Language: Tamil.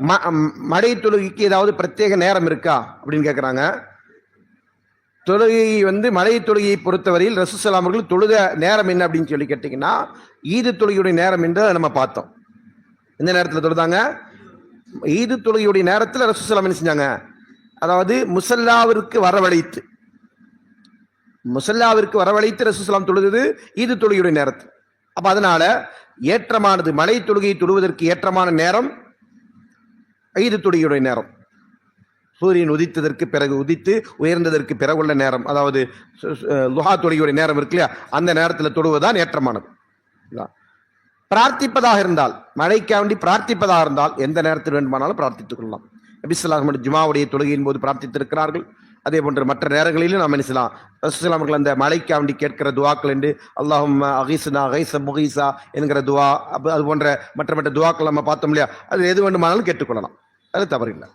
ம- ம், மழை தொழுகைக்கு ஏதாவது பிரத்யேக நேரம் இருக்கா? அப்படின்னு கேட்குறாங்க தொழுகை வந்து மழை தொழுகையை பொறுத்தவரையில் ரசூசலாம் அவர்கள் தொழுத நேரம் என்ன அப்படின்னு சொல்லி கேட்டிங்கன்னா ஈது தொழுகையுடைய நேரம் என்று நம்ம பார்த்தோம். எந்த நேரத்தில் தொழுதாங்க? ஈது தொழுகையுடைய நேரத்தில் ரசூசலாம் என்ன செஞ்சாங்க? அதாவது முசல்லாவிற்கு வரவழைத்து முசல்லாவிற்கு வரவழைத்து ரசூசலாம் தொழுது ஈது தொழுகையுடைய நேரத்தில் அப்ப அதனால ஏற்றமானது மலை தொழுகையை தொழுவதற்கு ஏற்றமான நேரம் ஈது துடியுடைய நேரம். சூரியன் உதித்ததற்கு பிறகு உதித்து உயர்ந்ததற்கு பிறகுள்ள நேரம். அதாவது சு- லுஹா தொழுகையுடைய நேரம் இருக்கு இல்லையா? அந்த நேரத்தில் தொடுவதுதான் ஏற்றமானது. பிரார்த்திப்பதாக இருந்தால் மழைக்காண்டி பிரார்த்திப்பதாக இருந்தால் எந்த நேரத்தில் வேண்டுமானாலும் பிரார்த்தித்துக் கொள்ளலாம். நபிசுல்லாஹ் ஜுமாவுடைய தொழுகையின் போது பிரார்த்தித்திருக்கிறார்கள். அதே போன்ற மற்ற நேரங்களிலும் நாம் நினைச்சலாம் ரசூலுல்லாஹ் அவர்கள் அந்த மழைக்காண்டி கேட்கிற துவாக்கள் என்று அல்லாஹும் அகைசுனா அகைச முகைசா என்கிற துவா அப்போ அது போன்ற மற்ற மற்ற துவாக்கள் நம்ம பார்த்தோம் இல்லையா? அது எது வேண்டுமானாலும் கேட்டுக்கொள்ளலாம். அது தவறில்லை.